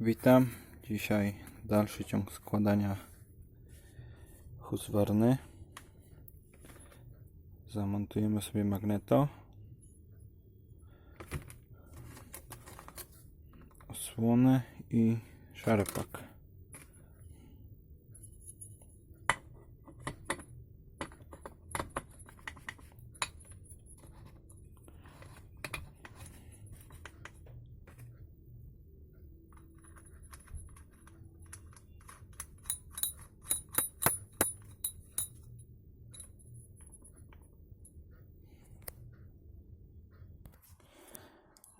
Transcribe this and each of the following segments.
Witam. Dzisiaj dalszy ciąg składania huswarny. Zamontujemy sobie magneto. Osłonę i szarpak.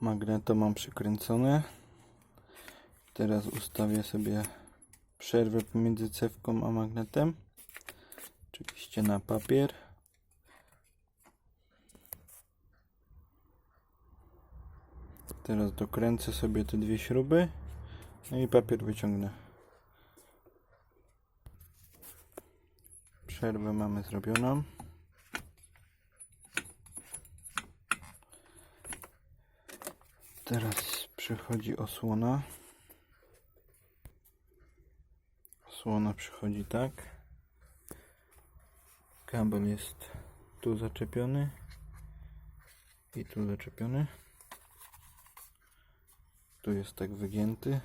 Magneto mam przykręcone. Teraz ustawię sobie przerwę pomiędzy cewką a magnetem. Oczywiście na papier. Teraz dokręcę sobie te dwie śruby. No i papier wyciągnę. Przerwę mamy zrobioną. Teraz przychodzi osłona. Osłona przychodzi tak. Kabel jest tu zaczepiony i tu zaczepiony. Tu jest tak wygięty.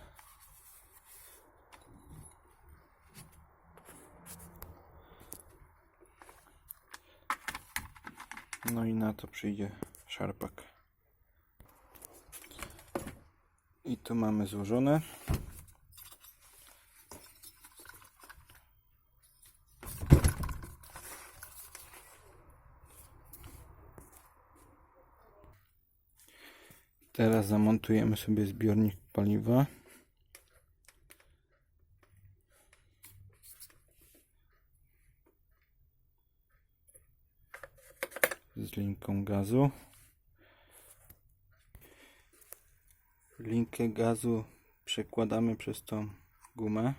No i na to przyjdzie szarpak. I tu mamy złożone. Teraz zamontujemy sobie zbiornik paliwa. Z linką gazu. Linkę gazu przekładamy przez tą gumę.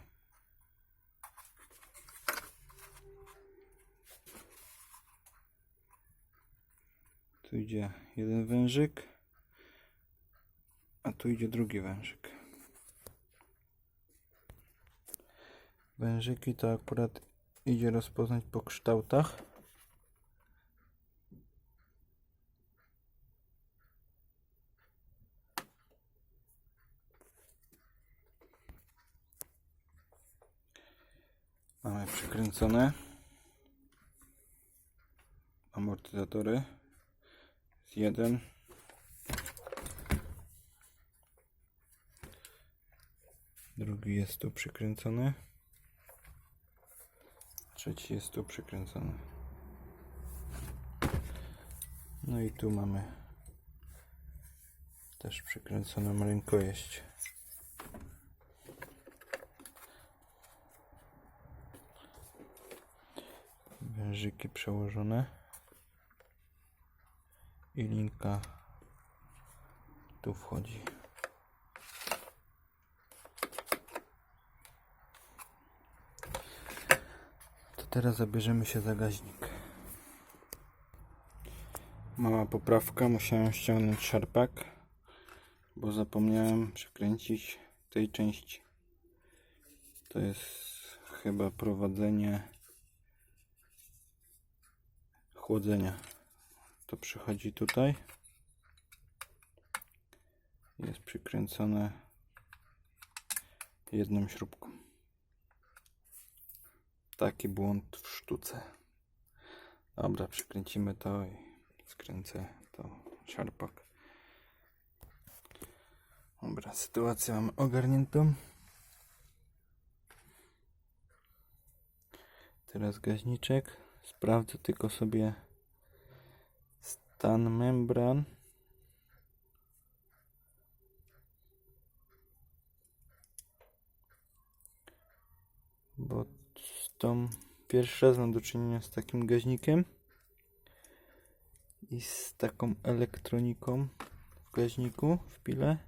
Tu idzie jeden wężyk, a tu idzie drugi wężyk. Wężyki to akurat idzie rozpoznać po kształtach. Mamy przykręcone amortyzatory. Jest jeden. Drugi jest tu przykręcony. Trzeci jest tu przykręcony. No i tu mamy też przykręconą rękojeść. Wężyki przełożone i linka tu wchodzi. To teraz zabierzemy się za gaźnik. Mała poprawka, musiałem ściągnąć szarpak, bo zapomniałem przekręcić tej części. To jest chyba prowadzenie chłodzenia. To przychodzi tutaj. Jest przykręcone jedną śrubką. Taki błąd w sztuce. Dobra, przykręcimy to i skręcę to szarpak. Dobra, sytuację mam ogarniętą. Teraz gaźniczek. Sprawdzę tylko sobie stan membran. Bo tą pierwszy raz mam do czynienia z takim gaźnikiem i z taką elektroniką w gaźniku, w pile.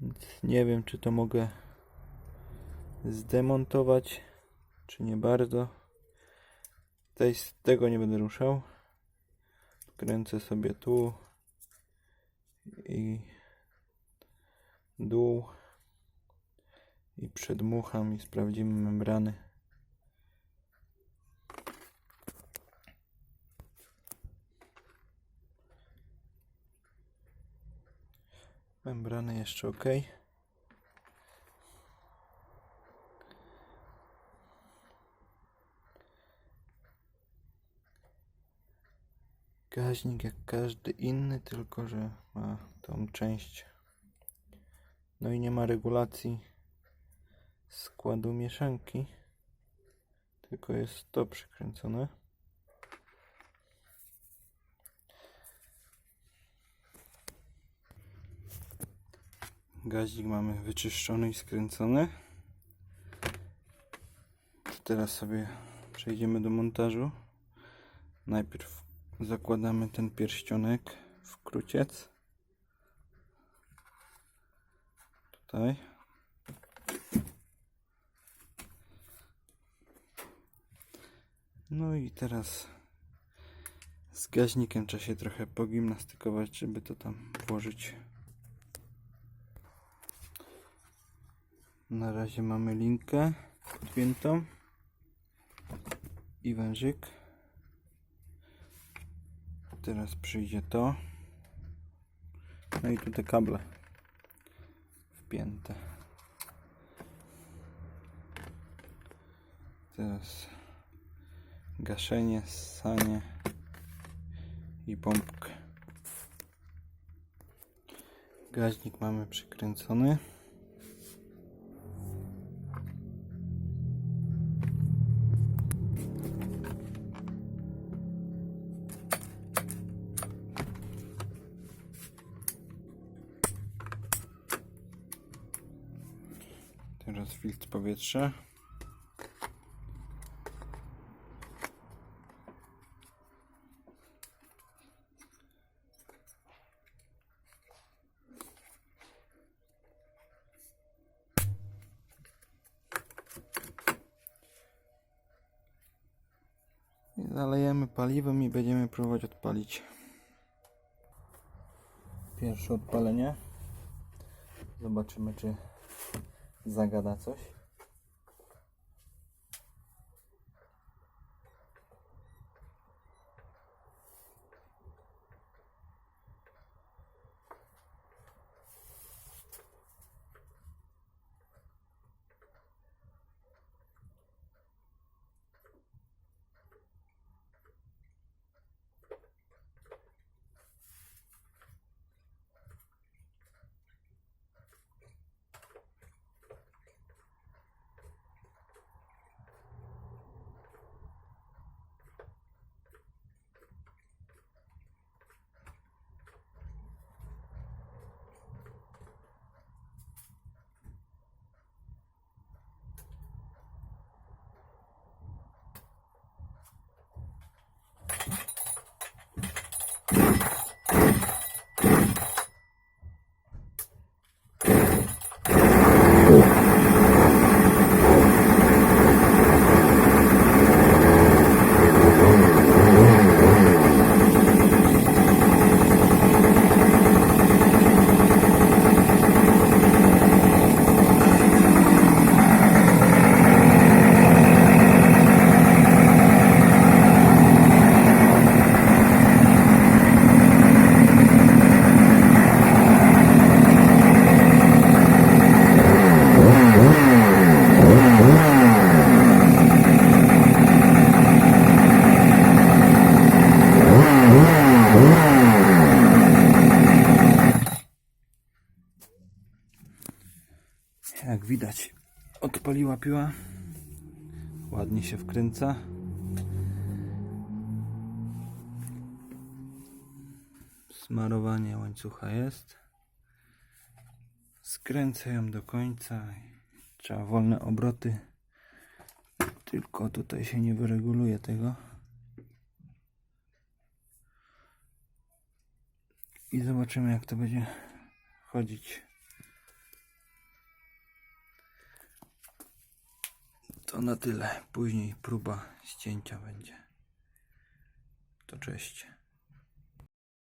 Więc nie wiem, czy to mogę zdemontować, czy nie bardzo. Tej, z tego nie będę ruszał. Kręcę sobie tu i dół i przedmucham i sprawdzimy membrany. Membrany jeszcze ok. Gaźnik jak każdy inny, tylko że ma tą część. No i nie ma regulacji składu mieszanki, tylko jest to przykręcone. Gaźnik mamy wyczyszczony i skręcony. Teraz sobie przejdziemy do montażu. Najpierw zakładamy ten pierścionek w kruciec. Tutaj. No i teraz z gaźnikiem trzeba się trochę pogimnastykować, żeby to tam włożyć. Na razie mamy linkę podpiętą i wężyk. Teraz przyjdzie to. No i tu te kable wpięte. Teraz gaszenie, ssanie i pompkę. Gaźnik mamy przykręcony. Teraz filtr powietrza. I zalejemy paliwem i będziemy próbować odpalić. Pierwsze odpalenie. Zobaczymy, czy zagada coś. Jak widać, odpaliła piła. Ładnie się wkręca. Smarowanie łańcucha jest. Skręcę ją do końca. Trzeba wolne obroty. Tylko tutaj się nie wyreguluje tego. I zobaczymy jak to będzie chodzić. To na tyle. Później próba ścięcia będzie. To cześć.